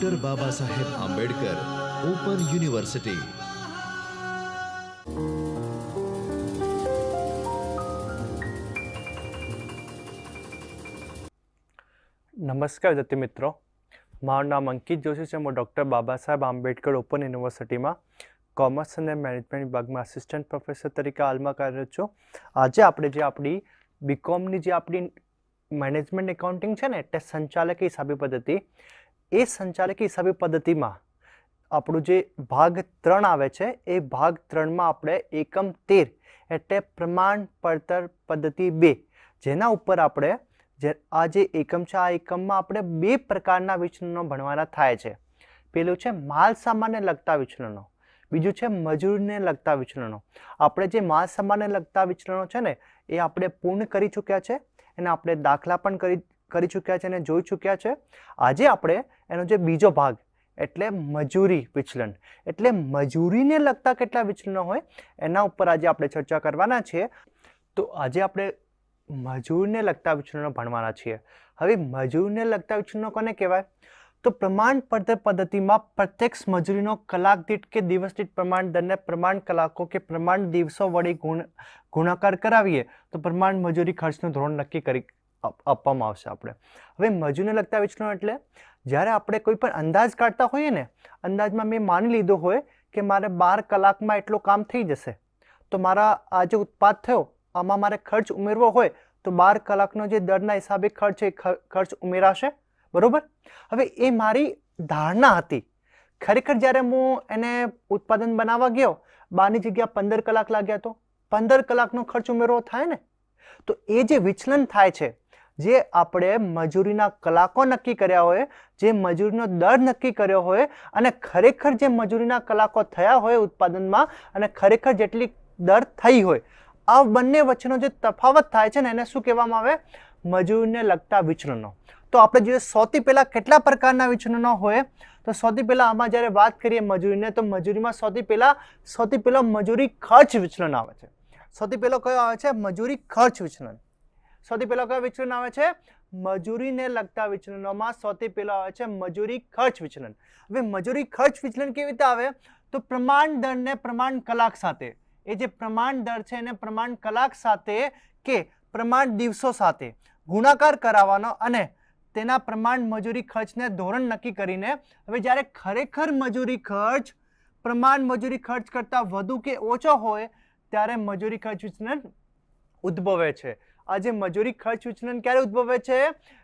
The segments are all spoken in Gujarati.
ડોક્ટર બાબા સાહેબ આંબેડકર ઓપન યુનિવર્સિટી નમસ્કાર વિદ્યાર્થી મિત્રો. મારું નામ અંકિત જોશી છે. હું ડૉક્ટર બાબા સાહેબ આંબેડકર ઓપન યુનિવર્સિટીમાં કોમર્સ અને મેનેજમેન્ટ વિભાગમાં આસિસ્ટન્ટ પ્રોફેસર તરીકે હાલમાં કાર્યરત છું. આજે આપણે જે આપણી બીકોમની જે આપણી મેનેજમેન્ટ એકાઉન્ટિંગ છે ને એટલે સંચાલક હિસાબી પદ્ધતિ એ સંચાલકી હિસાબી પદ્ધતિમાં આપણું જે ભાગ ત્રણ આવે છે, એ ભાગ ત્રણમાં આપણે એકમ તેર એટલે પ્રમાણ પડતર પદ્ધતિ બે, જેના ઉપર આપણે જે આ જે એકમ છે, આ એકમમાં આપણે બે પ્રકારના વિચલનો ભણવાના થાય છે. પેલું છે માલ સામાનને લગતા વિચલનો, બીજું છે મજૂરને લગતા વિચલનો. આપણે જે માલ સામાનને લગતા વિચલનો છે ને, એ આપણે પૂર્ણ કરી ચૂક્યા છે, એને આપણે દાખલા પણ કરી કરી ચૂક્યા છે અને જોઈ ચૂક્યા છે. આજે આપણે એનો જે બીજો ભાગ, એટલે મજૂરી વિચલન. એટલે મજૂરીને લગતા કેટલા વિચલનો હોય, એના ઉપર આજે આપણે ચર્ચા કરવાના છીએ. તો આજે આપણે મજૂરને લગતા વિચલનો ભણવાના છીએ. હવે મજૂરને લગતા વિચલનો કોને કહેવાય? તો પ્રમાણ પડતર પદ્ધતિમાં પ્રત્યક્ષ મજૂરીનો કલાક દીઠ કે દિવસ દીઠ પ્રમાણ દરને પ્રમાણ કલાકો કે પ્રમાણ દિવસો વડે ગુણ, ગુણાકાર કરાવીએ, તો પ્રમાણ મજૂરી ખર્ચનું ધોરણ નક્કી કરી આપવામાં આવશે આપણે. હવે મજૂરને લગતા વિચલન એટલે, જ્યારે આપણે કોઈ પણ અંદાજ કાઢતા હોઈએ ને, અંદાજમાં મેં માની લીધો હોય કે મારે બાર કલાકમાં એટલું કામ થઈ જશે. તો મારા આ જે ઉત્પાદ થયો, આમાં મારે ખર્ચ ઉમેરવો હોય, તો બાર કલાકનો જે દરના હિસાબે ખર્ચ એ ખર્ચ ઉમેરાશે. બરાબર? હવે એ મારી ધારણા હતી. ખરેખર જ્યારે હું એને ઉત્પાદન બનાવવા ગયો, બારની જગ્યા પંદર કલાક લાગ્યા તો? પંદર કલાકનો ખર્ચ ઉમેરવો થાય ને? તો એ જે વિચલન થાય છે જે આપણે મજૂરીના કલાકો નક્કી કર્યા હોય, જે મજૂરીનો દર નક્કી કર્યો હોય અને ખરેખર જે મજૂરીના કલાકો થયા હોય ઉત્પાદનમાં અને ખરેખર જેટલી દર થઈ હોય, આ બંને વચ્ચેનો જે તફાવત થાય છે ને એને શું કહેવામાં આવે? મજૂરીને લગતા વિચલનો. તો આપણે જોઈએ સૌથી પહેલાં કેટલા પ્રકારના વિચલનો હોય? તો સૌથી પહેલાં આમાં જ્યારે વાત કરીએ મજૂરીને, તો મજૂરીમાં સૌથી પહેલાં, સૌથી પહેલો મજૂરી ખર્ચ વિચલન આવે છે. સૌથી પહેલો કયો આવે છે? મજૂરી ખર્ચ વિચલન. સૌથી પહેલો કયો વિચલન આવે છે? મજૂરીને લગતા વિચલનોમાં સૌથી પહેલો આવે છે મજૂરી ખર્ચ વિચલન. હવે મજૂરી ખર્ચ વિચલન કેવી રીતે આવે? તો પ્રમાણ દરને પ્રમાણ કલાક સાથે. એ જે પ્રમાણ દર છે એને પ્રમાણ કલાક સાથે કે પ્રમાણ દિવસો સાથે ગુણાકાર કરાવવાનો અને તેના પ્રમાણ મજૂરી ખર્ચને ધોરણ નક્કી કરીને હવે જ્યારે ખરેખર મજૂરી ખર્ચ પ્રમાણ મજૂરી ખર્ચ કરતાં વધુ કે ઓછો હોય, ત્યારે મજૂરી ખર્ચ વિચલન ઉદ્ભવે છે. આ જે મજૂરી ખર્ચ વિચલન ક્યારે ઉદ્ભવે છે?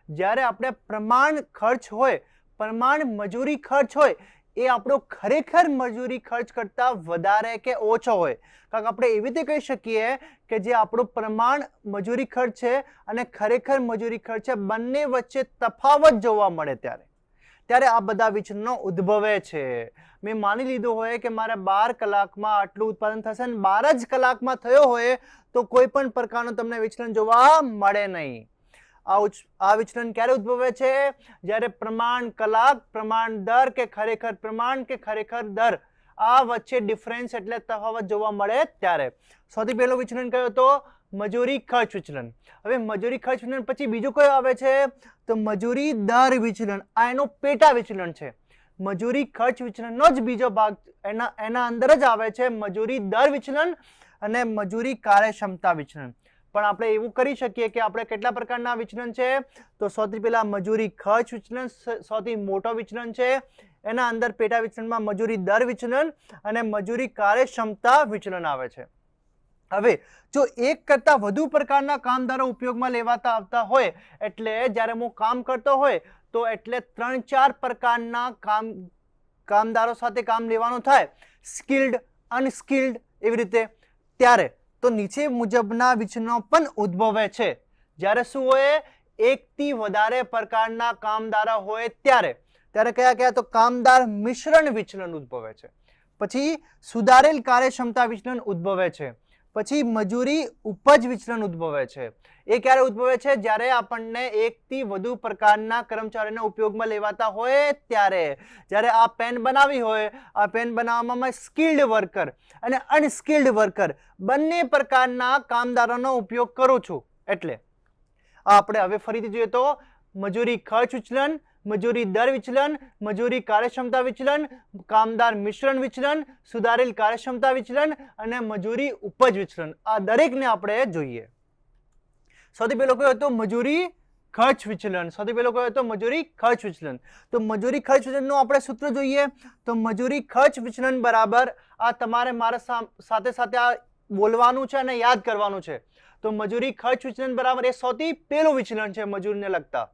જ્યારે આપણે પ્રમાણ ખર્ચ હોય, પ્રમાણ મજૂરી ખર્ચ હોય, એ આપણો ખરેખર મજૂરી ખર્ચ કરતાં વધારે કે ઓછો હોય. કારણ કે આપણે એવી રીતે કહી શકીએ કે જે આપણું પ્રમાણ મજૂરી ખર્ચ છે અને ખરેખર મજૂરી ખર્ચ છે, બંને વચ્ચે તફાવત જોવા મળે ત્યારે. ત્યારે આ બધા વિચલનો ઉદ્ભવે છે. મેં માની લીધું હોય કે મારે બાર કલાકમાં આટલું ઉત્પાદન થશે અને બાર જ કલાકમાં થયો હોય તો કોઈ પણ પ્રકારનું તમને વિચલન જોવા મળે નહીં. આ આ વિચલન ક્યારે ઉદ્ભવે છે? જ્યારે પ્રમાણ કલાક, પ્રમાણ દર કે ખરેખર પ્રમાણ કે ખરેખર દર, આ વચ્ચે ડિફરન્સ એટલે તફાવત જોવા મળે ત્યારે. સૌથી પહેલું વિચલન કયો તો? મજૂરી ખર્ચ વિચલન. હવે મજૂરી ખર્ચ વિચલન પછી બીજું કયો આવે છે? તો મજૂરી દર વિચલન. આ એનું પેટા વિચલન છે. મજૂરી ખર્ચ વિચલનનો જ બીજો ભાગ એના એના અંદર જ આવે છે મજૂરી દર વિચલન અને મજૂરી કાર્યક્ષમતા વિચલન. પણ આપણે એવું કરી શકીએ કે આપણે કેટલા પ્રકારના વિચલન છે? તો સૌથી પહેલા મજૂરી ખર્ચ વિચલન સૌથી મોટો વિચલન છે. એના અંદર પેટા વિચલનમાં મજૂરી દર વિચલન અને મજૂરી કાર્યક્ષમતા વિચલન આવે છે. હવે જો એક કરતાં વધુ પ્રકારના કામદારો ઉપયોગમાં લેવાતા આવતા હોય, એટલે જ્યારે હું કામ કરતો હોય, તો એટલે ત્રણ ચાર પ્રકારના કામ, કામદારો સાથે કામ લેવાનું થાય. સ્કિલ્ડ અનસ્કિલ્ડ એવી રીતે. ત્યારે તો નીચે મુજબના વિચલનો પણ ઉદ્ભવે છે. જ્યારે શું હોય, એકથી વધારે પ્રકારના કામદારો હોય ત્યારે ત્યારે કયા કયા? તો કામદાર મિશ્રણ વિચલન ઉદ્ભવે છે. પછી સુધારેલ કાર્યક્ષમતા વિચલન ઉદ્ભવે છે. પછી મજૂરી ઉપજ વિચલન ઉદ્ભવે છે. એ ક્યારે ઉદ્ભવે છે? જ્યારે આપણને એકથી વધુ પ્રકારના કર્મચારીને ઉપયોગમાં લેવાતા હોય ત્યારે. જ્યારે આ પેન બનાવી હોય, આ પેન બનાવવામાં સ્કિલ્ડ વર્કર અને અનસ્કિલ્ડ વર્કર બંને પ્રકારના કામદારોનો ઉપયોગ કરું છું. એટલે આ આપણે હવે ફરીથી જોઈએ તો મજૂરી ખર્ચ વિચલન મજૂરી દર વિચલન, મજૂરી કાર્યક્ષમતા વિચલન, કામદાર મિશ્રણ વિચલન, સુધારેલ કાર્યક્ષમતા વિચલન અને મજૂરી ઉપજ વિચલન. આ દરેકને આપણે જોઈએ. સૌથી પહેલો કયો હતો? મજૂરી ખર્ચ વિચલન. સૌથી પહેલો કયો હતો? મજૂરી ખર્ચ વિચલન. તો મજૂરી ખર્ચ વિચલનનું આપણે સૂત્ર જોઈએ. તો મજૂરી ખર્ચ વિચલન બરાબર આ તમારે મારા સાથે સાથે આ બોલવાનું છે અને યાદ કરવાનું છે. તો મજૂરી ખર્ચ વિચલન બરાબર એ સૌથી પહેલું વિચલન છે મજૂરીને લગતા.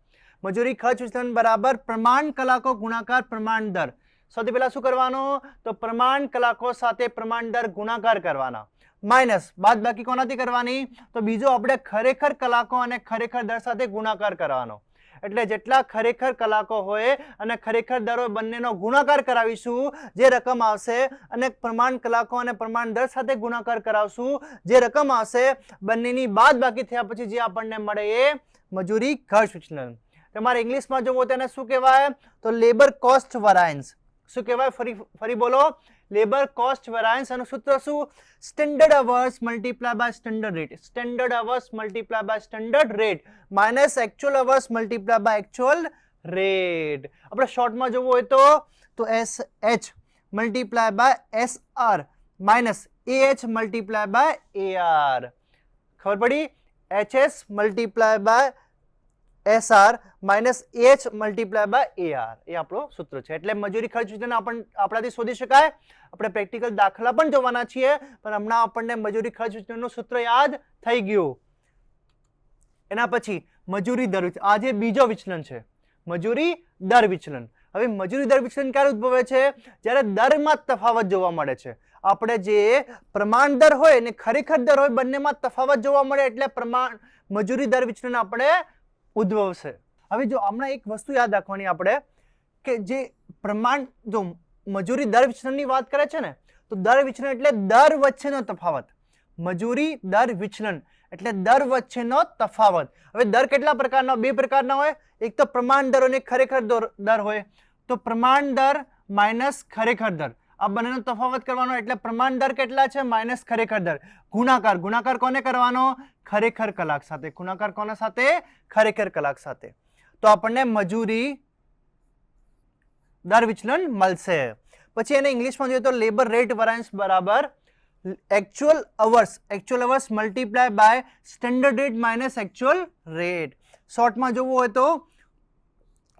મજૂરી, ખર્ચ વિચલન બરાબર, પ્રમાણ કલાકો ગુણાકાર, પ્રમાણ દર. સૌથી પહેલાં શું કરવાનું? તો પ્રમાણ કલાકો સાથે પ્રમાણ દર ગુણાકાર કરવાના. માઇનસ. બાદ બાકી કોનાથી કરવાની? તો બીજો આપણે ખરેખર કલાકો અને ખરેખર દર સાથે ગુણાકાર કરવાનો. એટલે જેટલા ખરેખર કલાકો હોય અને ખરેખર દરો બંનેનો ગુણાકાર કરાવીશું, જે રકમ આવશે અને પ્રમાણ કલાકો અને પ્રમાણ દર સાથે ગુણાકાર કરાવશું, જે રકમ આવશે, બંનેની બાદ બાકી થયા પછી જે આપણને મળે એ મજૂરી, ખર્ચ વિચલન. તમારે ઇંગ્લિશમાં જોવો તેને શું કહેવાય? તો લેબર કોસ્ટ વરાયન્સ શું કહેવાય? ફરી ફરી બોલો. લેબર કોસ્ટ વેરાયન્સ એનું સૂત્ર શું? Standard hours multiply by standard rate standard hours multiply by standard rate minus actual hours multiply by actual rate આપણે શોર્ટમાં જોવું હોય તો તો S H multiply by S R minus A H multiply by A R ખબર પડી? H S multiply by S R minus H multiply by A R એ આપણો સૂત્ર છે. એટલે મજૂરી ખર્ચ વિધાન આપણ, આપણાથી શોધી શકાય. આપણે પ્રેક્ટિકલ દાખલા પણ જોવાના છીએ, પણ હમણાં આપણને મજૂરી ખર્ચ વિચલનનું સૂત્ર યાદ થઈ ગયું. એના પછી મજૂરી દર આ જે બીજો વિચલન છે, મજૂરી દર વિચલન. હવે મજૂરી દર વિચલન ક્યારે ઉદ્ભવે છે? જ્યારે દરમાં તફાવત જોવા મળે છે. આપણે જે પ્રમાણ દર હોય ને ખરેખર દર હોય, બંનેમાં તફાવત જોવા મળે, એટલે પ્રમાણ, મજૂરી દર વિચલન આપણે ઉદ્ભવશે હવે જો હમણાં એક વસ્તુ યાદ રાખવાની આપણે, કે જે પ્રમાણ, જો મજૂરી દર વિચલનની વાત કરે છે ને, તો દર વિચલન એટલે દર વચ્ચેનો તફાવત. મજૂરી દર વિચલન એટલે દર વચ્ચેનો તફાવત. હવે દર કેટલા પ્રકારના? બે પ્રકારના હોય. એક તો પ્રમાણ દર અને ખરેખર દર હોય. તો પ્રમાણ દર માઇનસ ખરેખર દર. આ બંનેનો તફાવત કરવાનો એટલે પ્રમાણ દર કેટલા છે? માઇનસ ખરેખર દર. ગુણાકાર. ગુણાકાર કોને કરવાનો? ખરેખર કલાક સાથે. ગુણાકાર કોના સાથે? ખરેખર કલાક સાથે. તો આપણને મજૂરી દર વિચલન મળશે. પછી એને ઇંગ્લિશમાં જોઈએ તો લેબર રેટ વરાયન્સ બરાબર actual hours actual hours multiply by standard rate minus actual rate શોર્ટમાં જોવું હોય તો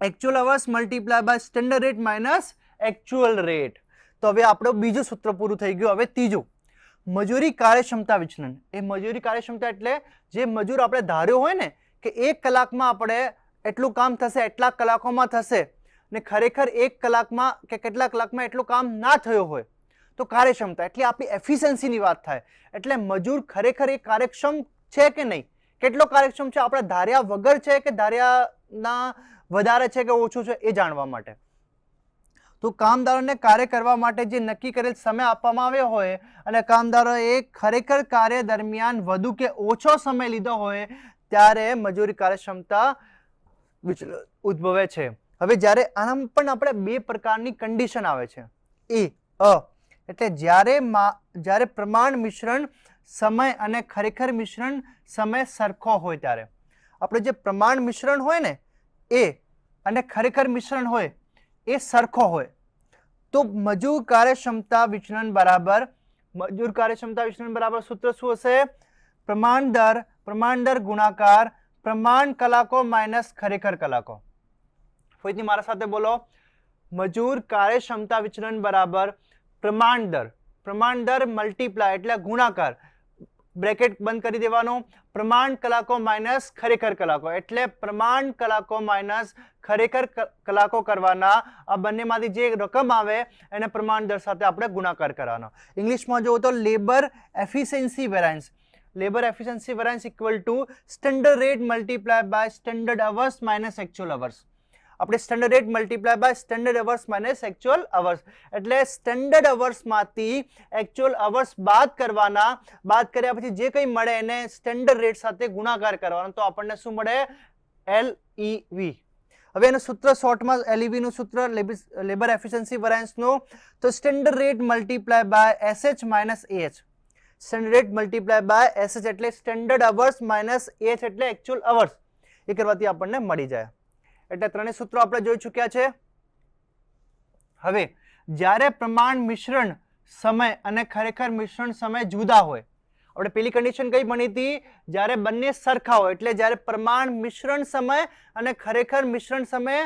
actual hours multiply by standard rate minus actual rate તો હવે આપણું બીજું સૂત્ર પૂરું થઈ ગયું. હવે ત્રીજું, મજૂરી કાર્યક્ષમતા વિચલન. એ મજૂરી કાર્યક્ષમતા એટલે જે મજૂર આપણે ધાર્યો હોય ને, કે એક કલાકમાં આપણે એટલું કામ થશે, એટલા કલાકોમાં થશે, ને ખરેખર એક કલાકમાં કે કેટલા કલાકમાં એટલું કામ ના થયું હોય, તો કાર્યક્ષમતા. એટલે આપણી એફિશિયન્સીની વાત થાય. એટલે મજૂર ખરેખર એ કાર્યક્ષમ છે કે નહીં? કેટલો કાર્યક્ષમ છે? આપણે ધાર્યા વગર છે કે ધાર્યાના વધારે છે કે ઓછું છે? એ જાણવા માટે. તો કામદારોને કાર્ય કરવા માટે જે નક્કી કરેલ સમય આપવામાં આવ્યો હોય અને કામદારોએ ખરેખર કાર્ય દરમિયાન વધુ કે ઓછો સમય લીધો હોય ત્યારે મજૂરી કાર્યક્ષમતા ઉદ્ભવે છે. હવે જ્યારે આમ પણ આપણે બે પ્રકારની કન્ડિશન આવે છે. એ, અ, એટલે જ્યારે મા, જ્યારે પ્રમાણ મિશ્રણ સમય અને ખરેખર મિશ્રણ સમય સરખો હોય ત્યારે. આપણે જે પ્રમાણ મિશ્રણ હોય ને, એ અને ખરેખર મિશ્રણ હોય, એ સરખો હોય. તો મજૂર કાર્યક્ષમતા વિચલન બરાબર, મજૂર કાર્યક્ષમતા વિચલન બરાબર સૂત્ર શું હશે? પ્રમાણ દર પ્રમાણ દર ગુણાકાર, પ્રમાણ કલાકો માઇનસ ખરેખર કલાકો. ફરીથી મારા સાથે બોલો. મજૂર કાર્યક્ષમતા વિચલન બરાબર પ્રમાણ દર પ્રમાણ દર મલ્ટીપ્લાય એટલે ગુણાકાર. બ્રેકેટ બંધ કરી દેવાનું. પ્રમાણ કલાકો માઇનસ ખરેખર કલાકો. એટલે પ્રમાણ કલાકો માઇનસ ખરેખર કલાકો કરવાના આ બંનેમાંથી જે રકમ આવે, એને પ્રમાણ દર સાથે આપણે ગુણાકાર કરવાનો. ઇંગ્લિશમાં જોવો તો labour efficiency variance labour efficiency variance equal to standard rate multiply by standard hours minus actual hours આપણે standard rate multiply by standard hours minus actual hours એટલે સ્ટેન્ડર્ડ અવર્સમાંથી એકચ્યુઅલ અવર્સ બાદ કરવાના, બાદ કર્યા પછી જે કંઈ મળે એને સ્ટેન્ડર્ડ રેટ સાથે ગુણાકાર કરવાનો. તો આપણને શું મળે? એલ વી હવે એનું સૂત્ર શોર્ટમાં એલઈવીનું નું સૂત્ર લેબર એફિશિયન્સી વરાયન્સનું તો standard rate multiply by SH minus H standard rate multiply by SH એટલે સ્ટેન્ડર્ડ અવર્સ માઇનસ એચ એટલે એકચ્યુઅલ અવર્સ એ કરવાથી આપણને મળી જાય. એટલે ત્રણેય સૂત્રો આપણે જોઈ ચૂક્યા છે. હવે, જ્યારે પ્રમાણ મિશ્રણ સમય અને ખરેખર મિશ્રણ સમય જુદા હોય, આપણે પેલી કન્ડિશન કઈ બની હતી? જ્યારે બંને સરખા હોય, એટલે જ્યારે પ્રમાણ મિશ્રણ સમય અને ખરેખર મિશ્રણ સમય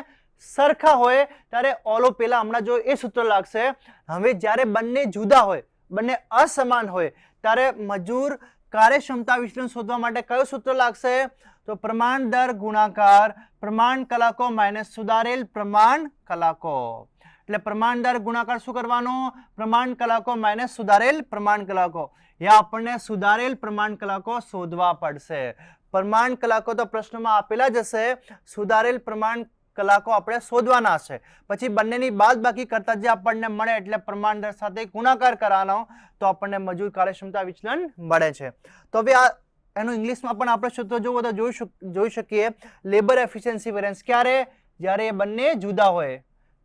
સરખા હોય, ત્યારે ઓલો પેલા હમણાં જો એ સૂત્ર લાગશે. હવે જ્યારે બંને જુદા હોય, બંને અસમાન હોય, ત્યારે મજૂર કાર્યક્ષમતા વિચલન શોધવા માટે કયો સૂત્ર લાગશે? તો પ્રમાણ દર ગુણાકાર, પ્રમાણ કલાકો માઇનસ સુધારેલ પ્રમાણ કલાકો. એટલે પ્રમાણ દર ગુણાકાર શું કરવાનો? પ્રમાણ કલાકો માઇનસ સુધારેલ પ્રમાણ કલાકો. યા આપણને સુધારેલ પ્રમાણ કલાકો શોધવા પડશે. પ્રમાણ કલાકો તો પ્રશ્નમાં આપેલા જ હશે. સુધારેલ પ્રમાણ કલાકો આપણે શોધવાના છે. પછી બંનેની બાદ બાકી કરતા જે આપણને મળે એટલે પ્રમાણ દર સાથે ગુણાકાર કરવાનો, તો આપણને મજૂર કાર્યક્ષમતા વિચલન મળે છે. તો હવે આ, એનું ઇંગ્લિશમાં પણ આપણે સૂત્ર જોવો તો જોઈ જોઈ શકીએ લેબર એફિશિયન્સી વેરિયન્સ ક્યારે? જ્યારે એ બંને જુદા હોય.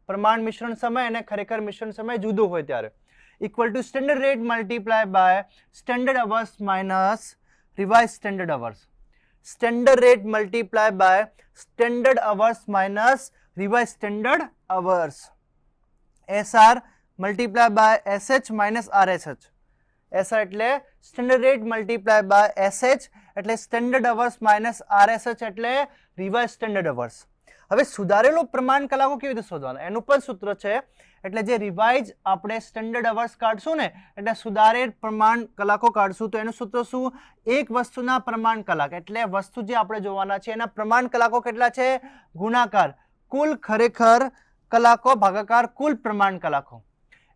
પ્રમાણ મિશ્રણ સમય અને ખરેખર મિશ્રણ સમય જુદું હોય ત્યારે. Equal to standard rate multiply by standard hours minus revise standard hours standard rate multiply by standard hours minus revise standard hours SR multiply by SH minus R S H S R એટલે standard rate multiply by SH એટલે standard hours minus R S H એટલે રિવાઇઝ સ્ટેન્ડર્ડ અવર્સ હવે સુધારેલો પ્રમાણ કલાકો કેવી રીતે શોધવાના? એનું પણ સૂત્ર છે એટલે જે રિવાઇઝ આપણે સ્ટેન્ડર્ડ અવર્સ કાઢશું ને, એટલે સુધારેલ પ્રમાણ કલાકો કાઢશું, તો એનું સૂત્ર શું? એક વસ્તુના પ્રમાણ કલાક. એટલે વસ્તુ જે આપણે જોવાના છે, એના પ્રમાણ કલાકો કેટલા છે? ગુણાકાર. કુલ ખરેખર કલાકો ભાગાકાર કુલ પ્રમાણ કલાકો.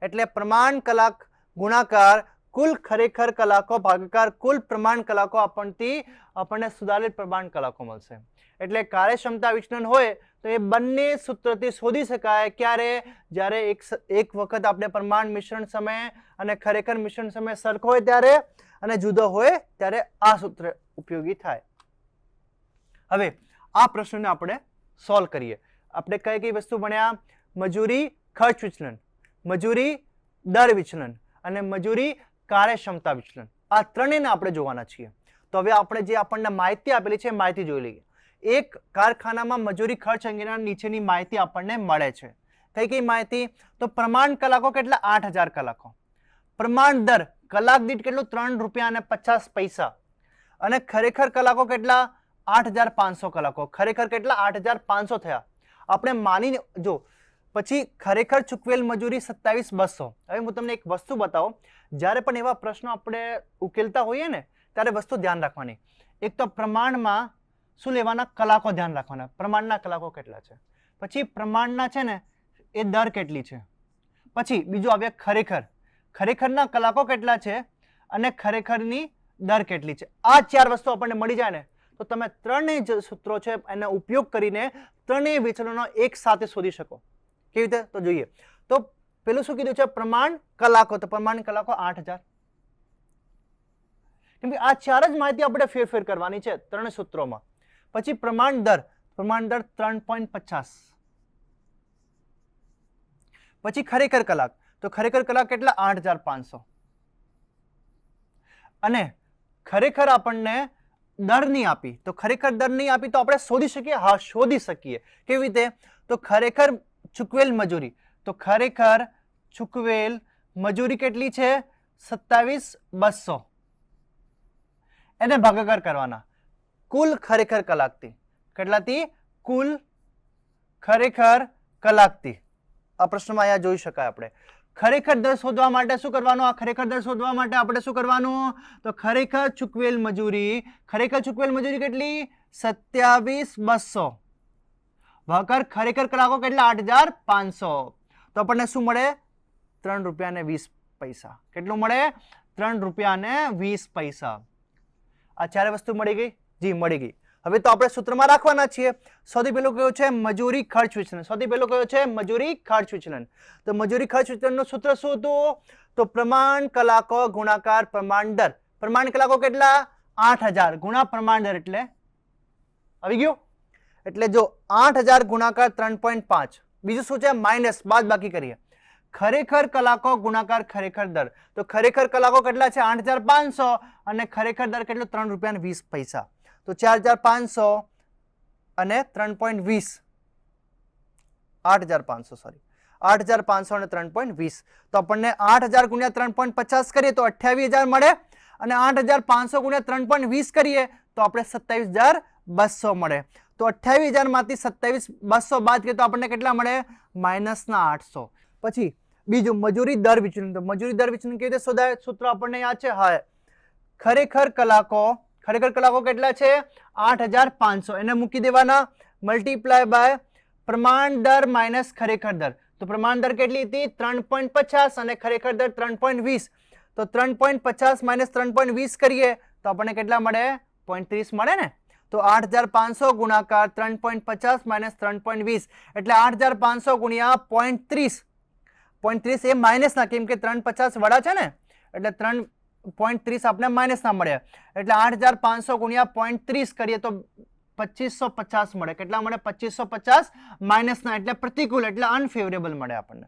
એટલે પ્રમાણ કલાક, ગુણાકાર, કુલ ખરેખર કલાકો ભાગાકાર કુલ પ્રમાણ કલાકો આપણથી આપણને સુધારેલ પ્રમાણ કલાકો મળશે. એટલે કાર્યક્ષમતા વિચલન હોય તો એ બંને સૂત્રથી શોધી શકાય ક્યારે? જ્યારે એક એક વખત આપણે પ્રમાણ મિશ્રણ સમય અને ખરેખર મિશ્રણ સમય સરખો હોય ત્યારે અને જુદો હોય ત્યારે આ સૂત્ર ઉપયોગી થાય. હવે આ પ્રશ્નને આપણે સોલ્વ કરીએ. આપણે કઈ કઈ વસ્તુ ભણ્યા? મજૂરી, ખર્ચ વિચલન. મજૂરી, દર વિચલન. અને મજૂરી, કાર્યક્ષમતા વિચલન. આ ત્રણેયને આપણે જોવાના છીએ. તો હવે આપણે જે આપણને માહિતી આપેલી છે માહિતી જોઈ લઈએ. એક કારખાનામાં મજૂરી ખર્ચ અંગેના નીચેની માહિતી આપણને મળે છે. કઈ કઈ માહિતી? તો પ્રમાણ કલાકો કેટલા? આઠ હજાર કલાકો. પ્રમાણ દર, કલાક દીઠ કેટલું? ત્રણ રૂપિયા અને પચાસ પૈસા. અને ખરેખર કલાકો કેટલા? આઠ હજાર પાંચસો કલાકો. ખરેખર કેટલા? આઠ હજાર પાંચસો થયા. આપણે માની જો, પછી ખરેખર ચૂકવેલ મજૂરી સત્તાવીસ બસો. હવે હું તમને એક વસ્તુ બતાવું. જ્યારે પણ એવા પ્રશ્નો આપણે ઉકેલતા હોઈએ ને, ત્યારે વસ્તુ ધ્યાન રાખવાની. એક તો પ્રમાણમાં શું લેવાના? કલાકો ધ્યાન રાખવાના. પ્રમાણના કલાકો કેટલા છે? પછી પ્રમાણના છે ને, એ દર કેટલી છે? પછી બીજું આવે ખરેખર. ખરેખરના કલાકો કેટલા છે અને ખરેખરની દર કેટલી છે? આ ચાર વસ્તુ આપણને મળી જાય ને, તો તમે ત્રણેય જે સૂત્રો છે એનો ઉપયોગ કરીને ત્રણેય વિચલનો એક સાથે શોધી શકો. કેવી રીતે? તો જોઈએ. તો પેલું શું કીધું છે? પ્રમાણ કલાકો. તો પ્રમાણ કલાકો આઠ હજાર. કેમ કે આ ચાર જ માહિતી આપણે ફેરફેર કરવાની છે ત્રણ સૂત્રોમાં. પછી પ્રમાણ દર પ્રમાણ દર ત્રણ પોઈન્ટ પચાસ. પછી ખરેખર કલાક, તો ખરેખર કલાક કેટલા? આઠ હજાર પાંચસો. અને ખરેખર આપણને દર નહીં આપી, તો ખરેખર દર નહીં આપી તો આપણે શોધી શકીએ? હા, શોધી શકીએ. કેવી રીતે? તો ખરેખર ચૂકવેલ મજૂરી, તો ખરેખર ચૂકવેલ મજૂરી કેટલી છે? સત્તાવીસ બસો. એને ભાગાકાર કરવાના. કુલ ખરેખર કલાકથી કેટલાથી? કુલ ખરેખર કલાકથી આ પ્રશ્નમાં અહીંયા જોઈ શકાય આપણે. ખરેખર દર શોધવા માટે શું કરવાનું? આ ખરેખર દર શોધવા માટે આપણે શું કરવાનું? તો ખરેખર ચૂકવેલ મજૂરી, ખરેખર ચૂકવેલ મજૂરી કેટલી? સત્યાવીસ બસો. ભાગાકાર ખરેખર કલાકો કેટલા? આઠ હજાર પાંચસો. તો આપણને શું મળે? ત્રણ રૂપિયા ને વીસ પૈસા. કેટલું મળે? ત્રણ રૂપિયા ને વીસ પૈસા. આ ચારે વસ્તુ મળી ગઈ? જી, મળી ગઈ. હવે તો આપણે સૂત્રમાં રાખવાના છીએ. સૌથી પહેલું કયો છે? મજૂરી ખર્ચ વિચલન. સૌથી પહેલું કયો છે? મજૂરી ખર્ચ વિચલન. તો મજૂરી ખર્ચ વિચલનનું સૂત્ર શું હતું? તો પ્રમાણ કલાકો ગુણાકાર પ્રમાણ દર. પ્રમાણ કલાકો કેટલા? આઠ હજાર. ગુણા પ્રમાણ દર એટલે? આવી ગયું? એટલે જો આઠ હજાર ગુણાકાર ત્રણ પોઈન્ટ પાંચ. બીજું શું છે? માઇનસ. બાદ બાકી કરીએ. ખરેખર કલાકો ગુણાકાર ખરેખર દર. તો ખરેખર કલાકો કેટલા છે? આઠ હજાર પાંચસો. અને ખરેખર દર કેટલો? ત્રણ રૂપિયા વીસ પૈસા. તો ચાર હજાર પાંચસો અને ત્રણ પોઈન્ટ વીસ. આઠ હજાર પાંચસો સોરી આઠ હજાર પાંચસો અને ત્રણ પોઈન્ટ વીસ. તો આપણને આઠ હજાર ગુણ્યા ત્રણ પોઈન્ટ પચાસ કરીએ તો અઠ્યાવીસ હજાર મળે અને આઠ હજાર પાંચસો ગુણ્યા ત્રણ પોઈન્ટ વીસ કરીએ તો આપણે સત્તાવીસ હજાર બસો મળે. તો અઠ્યાવીસ હજારમાંથી સત્તાવીસ બસો બાદ કરીએ તો આપણને કેટલા મળે? માઇનસના આઠસો. પછી બીજું મજૂરી દર વિચલન. તો મજૂરી દર વિચલન કેવી રીતે શોધાય? સૂત્ર આપણને યાદ છે? હા. ખરેખર કલાકો ખરેખર કલાકો કેટલા છે? આઠ હજાર પાંચસો. એને મૂકી દેવાના. મલ્ટીપ્લાય બાય પ્રમાણ દર માઇનસ ખરેખર દર. તો પ્રમાણ દર કેટલી હતી? ત્રણ પોઈન્ટ પચાસ અને ખરેખર દર ત્રણ પોઈન્ટ વીસ. તો ત્રણ પોઈન્ટ પચાસ માઇનસ ત્રણ પોઈન્ટ વીસ કરીએ, તો આપણને કેટલા મળે? પોઈન્ટ ત્રીસ મળે ને? તો આઠ હજાર પાંચસો ગુણાકાર ત્રણ પોઈન્ટ પચાસ માઇનસ ત્રણ પોઈન્ટ વીસ. એટલે આઠ હજાર પાંચસો ગુણ્યા પોઈન્ટ ત્રીસ. પોઈન્ટ ત્રીસ એ માઇનસના કેમ કે ત્રણ પચાસ વડા છે ને? એટલે ત્રણ પોઈન્ટ ત્રીસ આપણે માઇનસના મળે. એટલે આઠ હજાર પાંચસો ગુણ્યા પોઈન્ટ ત્રીસ કરીએ તો પચીસો પચાસ મળે. કેટલા મળે? પચીસો પચાસ માઇનસના એટલે પ્રતિકૂળ, એટલે અનફેવરેબલ મળે આપણને.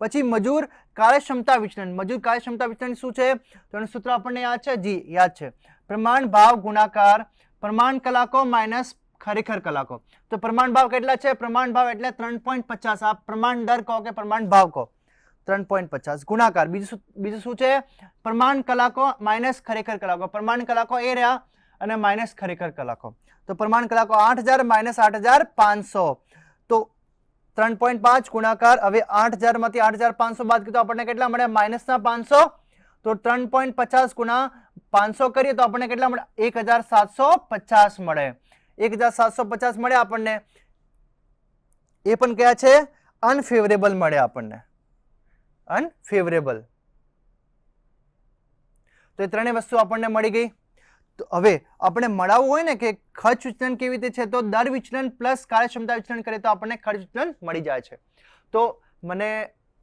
પછી મજૂર કાર્યક્ષમતા વિચલન. મજૂર કાર્યક્ષમતા વિચલન શું છે? તો એનું સૂત્ર આપણને યાદ છે? જી, યાદ છે. પ્રમાણ ભાવ ગુણાકાર. પ્રમાણ કલાકો માઇનસ ખરેખર કલાકો. તો પ્રમાણ ભાવ કેટલા છે? પ્રમાણ ભાવ એટલે ત્રણ પોઈન્ટ પચાસ. આ પ્રમાણ દર કહો કે પ્રમાણ ભાવ કહો. ત્રણ પોઈન્ટ પચાસ. ગુણાકાર. બીજું શું બીજું શું છે? પ્રમાણ કલાકો માઇનસ ખરેખર કલાકો. પ્રમાણ કલાકો એ રહ્યા અને માઇનસ ખરેખર કલાકો. તો પ્રમાણ કલાકો આઠ હજાર માઇનસ આઠ હજાર પાંચસો. તો ત્રણ પોઈન્ટ પાંચ ગુણાકાર. હવે આઠ હજારમાંથી આઠ હજાર પાંચસો બાદ કીધું આપણને કેટલા મળે માઇનસના પાંચસો. તો ત્રણ પોઈન્ટ પચાસ ગુણા પાંચસો કરીએ તો આપણને કેટલા મળે એક હજાર સાતસો પચાસ મળે. એક હજાર સાતસો પચાસ મળે આપણને. એ પણ કયા છે? અનફેવરેબલ મળે આપણને. અનફેવરેબલ તો એ ત્રણેય વસ્તુ આપણને મળી ગઈ. તો હવે આપણે મળાવવું હોય ને કે ખર્ચ વિચલન કેવી રીતે છે, તો દર વિચલન પ્લસ કાર્યક્ષમતા વિચલન કરીએ તો આપણને ખર્ચ વિચલન મળી જાય છે. તો મને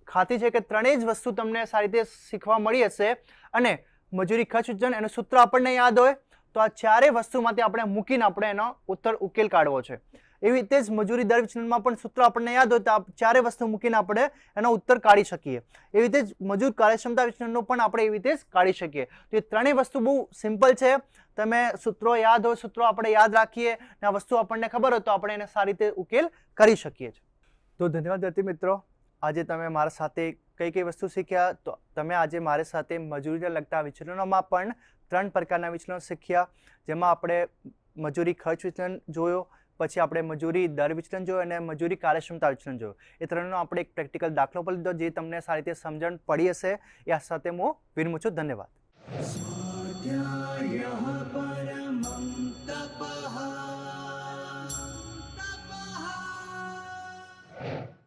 ખાતી છે કે ત્રણેય જ વસ્તુ તમને સારી રીતે શીખવા મળી હશે અને મજૂરી ખર્ચ વિચલન એનું સૂત્ર આપણને યાદ હોય, તો આ ચારેય વસ્તુમાંથી આપણે મૂકીને આપણે એનો ઉત્તર ઉકેલ કાઢવો છે. એવી રીતે જ મજૂરી દર વિચલનમાં પણ સૂત્ર આપણને યાદ હોય તો ચારે વસ્તુ મૂકીને આપણે એનો ઉત્તર કાઢી શકીએ. એવી રીતે જ મજૂર કાર્યક્ષમતા વિચલનનો પણ આપણે એવી રીતે જ કાઢી શકીએ. તો એ ત્રણેય વસ્તુ બહુ સિમ્પલ છે. તમે સૂત્રો યાદ હોય, સૂત્રો આપણે યાદ રાખીએ અને આ વસ્તુ આપણને ખબર હોય તો આપણે એને સારી રીતે ઉકેલ કરી શકીએ છીએ. તો ધન્યવાદ વિદ્યાર્થી મિત્રો. આજે તમે મારા સાથે કઈ કઈ વસ્તુ શીખ્યા? તો તમે આજે મારી સાથે મજૂરીને લગતા વિચલનોમાં પણ ત્રણ પ્રકારના વિચલનો શીખ્યા. જેમાં આપણે મજૂરી ખર્ચ વિચલન જોયો પછી આપણે મજૂરી દર વિચલન જોયું અને મજૂરી કાર્યક્ષમતા વિચલન જોયું. એ ત્રણનો આપણે એક પ્રેક્ટિકલ દાખલો પણ લીધો, જે તમને સારી રીતે સમજણ પડી હશે. એ સાથે હું વિરમું છું. ધન્યવાદ.